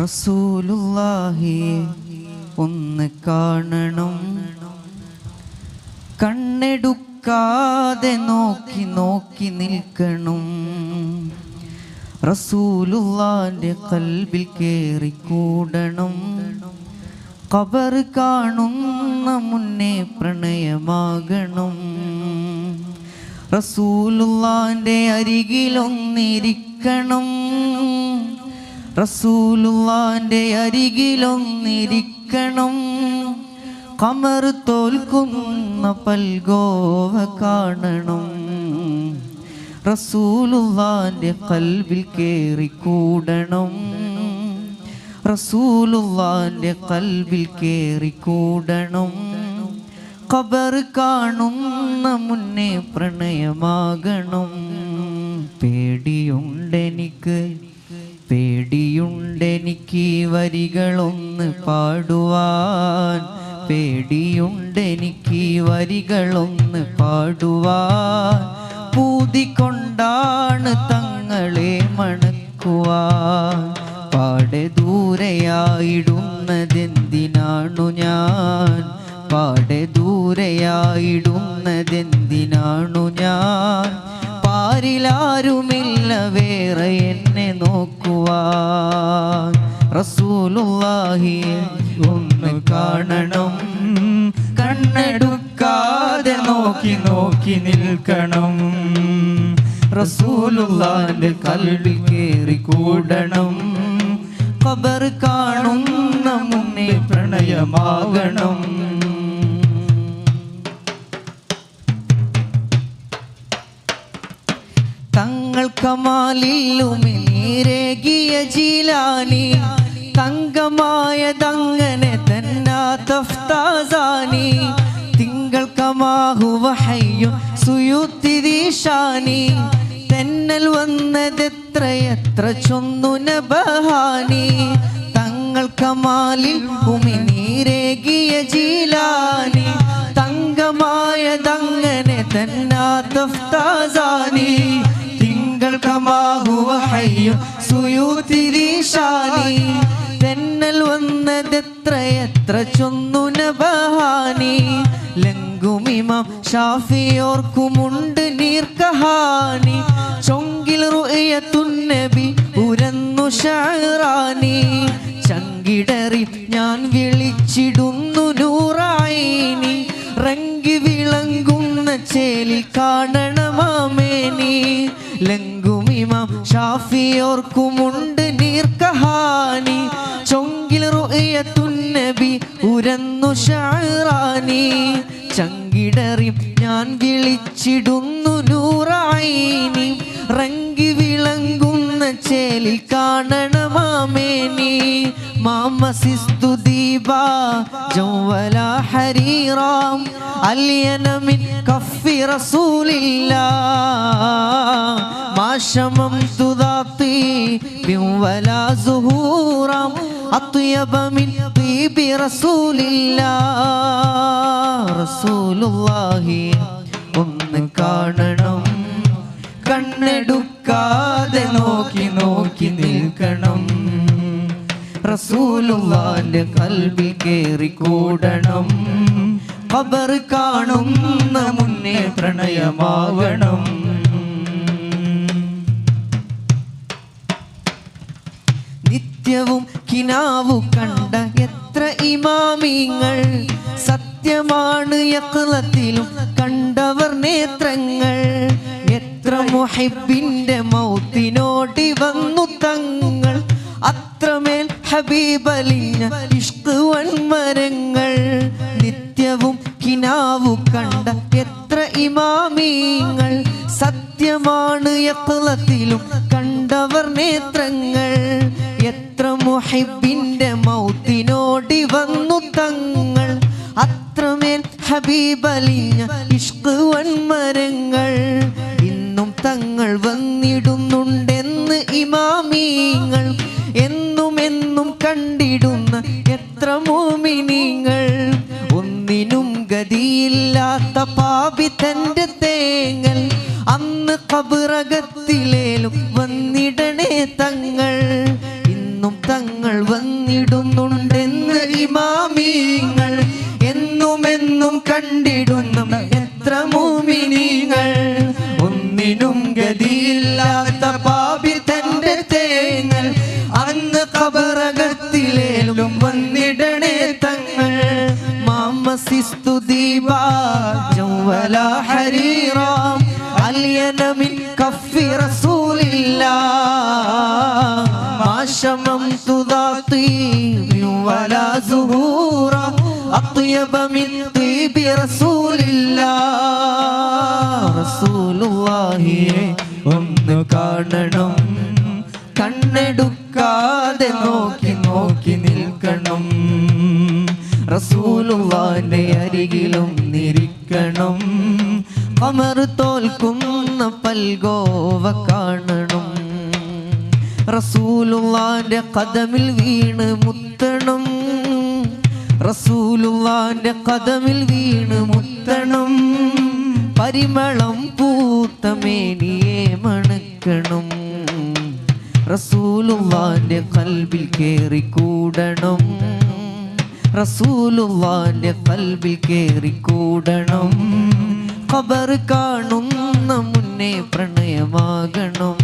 റസൂലുള്ളാഹി ഒന്ന് കാണണം. കണ്ണെടുക്കാതെ നോക്കി നോക്കി നിൽക്കണം. റസൂലുള്ളാന്റെ കൽബിൽ കയറി കൂടണം കബർ കാണുന്ന മുന്നേ പ്രണയമാകണം. റസൂലുള്ളാന്റെ അരികിലൊന്നിരിക്കണം. റസൂലുള്ളാന്റെ അരികിലൊന്നിരിക്കണം. കമർ തോൽക്കുന്ന പൽഗോവ കാണണം. റസൂലുള്ളാന്റെ കൽവിൽ കേറി കൂടണം റസൂലുള്ളാന്റെ കൽവിൽ കേറി കൂടണം ഖബർ കാണുന്ന മുന്നേ പ്രണയമാകണം. പേടിയുണ്ടെനിക്ക്. പേടിയുണ്ടെനിക്ക് വരികളൊന്ന് പാടുവാൻ. പേടിയുണ്ടെനിക്ക് വരികളൊന്ന് പാടുവാൻ. പൂതിക്കൊണ്ടാണ് തങ്ങളെ മണക്കുവാൻ. പാടെ ദൂരെയായിടുന്നതെന്തിനാണു ഞാൻ? പാടെ ദൂരെയായിടുന്നതെന്തിനാണു ഞാൻ? പാരിലാരുമില്ല വേറെ എന്നെ നോക്കുവാൻ റസൂലുള്ളാഹി ഒന്ന് കാണണം. കണ്ണെടുക്കാതെ നോക്കി നോക്കി നിൽക്കണം. റസൂലുള്ളാന്റെ കല്ലിൽ കേറി കൂടണം. കബർ കാണുന്ന മുന്നേ പ്രണയമാകണം. തങ്ങൾ കമാലില്ലുമിനീരേകിയ ജീലാനി തങ്കമായതങ്ങനെ തന്നാ തഫ്താസാനി തിങ്കൾ കമാഹുവഹയ്യും സുയുത്തിദീശാനി തെന്നൽ വന്നതെത്രയെത്ര ചൊന്നുന ബഹാനി തങ്ങൾ കമാലിൽ ഉമിനീരേകിയ ജീലാനി തങ്കമായതങ്ങനെ തന്നാ ഷാഫിയോർക്കുമുണ്ട് നീർക്കഹാനി. ചൊങ്കിൽ ഉരന്നു ഷാറാനി. ചങ്കിടറി ഞാൻ വിളിച്ചിടുന്നു നൂറായിനി. റങ്കി വിളങ്ങുന്ന ചേലി കാണണമാമേനി ലങ്കുമിമാം ഷാഫിയോർക്കുമുണ്ട് നീർക്കഹാനി. ചൊങ്കിൽ റുയത്തുന്നബി ഉരന്നു ഷാറാനി. ചങ്കിടറി ഞാൻ വിളിച്ചിടുന്നു നൂറായിനി. റങ്കി വിളങ്ങുന്ന ചേലിൽ കാണണമാമേനി. മാമസിസ്തു ദീപ ജൗവല ഹരീറാം അല്യന മിൻ കഫി റസൂലില്ല. മാശമം തുദാത്തി ബിവല സുഹൂറാം അത്യബ മിൻ തീബി റസൂലില്ല. റസൂലുള്ളാഹി ഒന്ന് കാണണം കണ്ണെടുക്കാതെ നോക്കി റസൂലുള്ളാന്റെ കൽവി കേറി കൂടണം. ഖബർ കാണുന്ന മുന്നേ പ്രണയമാവണം നിത്യവും കിനാവു കണ്ട എത്ര ഇമാമിങ്ങൾ. സത്യമാണ് യക്ലത്തിലും കണ്ടവർ നേത്രങ്ങൾ. എത്ര മുഹിബിന്റെ മൗത്തിനോടി വന്നു തങ്ങൾ. അത്രമേൽ ഹബീബലീന ഇഷ്ക് വൻമരങ്ങൾ നിത്യവും കിനാവു കണ്ട എത്ര ഇമാമീങ്ങൾ സത്യമാണ് യക്ലത്തിലും കണ്ടവർ നേത്രങ്ങൾ. എത്ര മുഹിബിന്റെ മൗത്തിനോടി വന്നു തങ്ങൾ. അത്രമേൽ ഹബീബലിഞ്ഞ ഇഷ്ക് വൻമരങ്ങൾ ഇന്നും തങ്ങൾ വന്നിടുന്നുണ്ടെന്ന് ഇമാമീങ്ങൾ കണ്ടിടുന്ന എത്ര മോമിനിങ്ങൾ ഒന്നിനും ഗതിയില്ലാത്ത പാപി തന്റെ തേങ്ങൽ. അന്ന് കബിറകത്തിലേലും വന്നിടണേ തങ്ങൾ. ഇന്നും തങ്ങൾ വന്നിടുന്നുണ്ടെന്ന് ഇമാമീങ്ങൾ. എന്നും കണ്ടിടുന്ന ഇടണേ തങ്ങൾ. മാമസിസ്തു ദീപാല ഹരീറാം. അല്യനമിൻ കഫി റസൂലില്ല. മാശമം തുദാത്തി വല സുഹൂറ. അത്യബ മിൻ തീബി റസൂലില്ല. റസൂലുള്ളാഹിയെ ഒന്ന് കാണണം. കണ്ണെടുക്കാതെ നോക്കി നോക്കി നിൽക്കണം. റസൂലുള്ളാന്റെ അരികിലും നിരിക്കണം. അമർ തോൽക്കുന്ന പൽഗോവ കാണണം. റസൂലുള്ളാന്റെ കഥമിൽ വീണ് മുത്തണം. റസൂലുള്ളാന്റെ കഥമിൽ വീണ് മുത്തണം. പരിമളം പൂത്തമേനിയെ മണക്കണം. റസൂലുള്ളാന്റെ കൽബിൽ കേറി കൂടണം റസൂലുള്ളാന്റെ കൽബിൽ കേറി കൂടണം ഖബർ കാണുന്ന മുന്നേ പ്രണയമാകണം.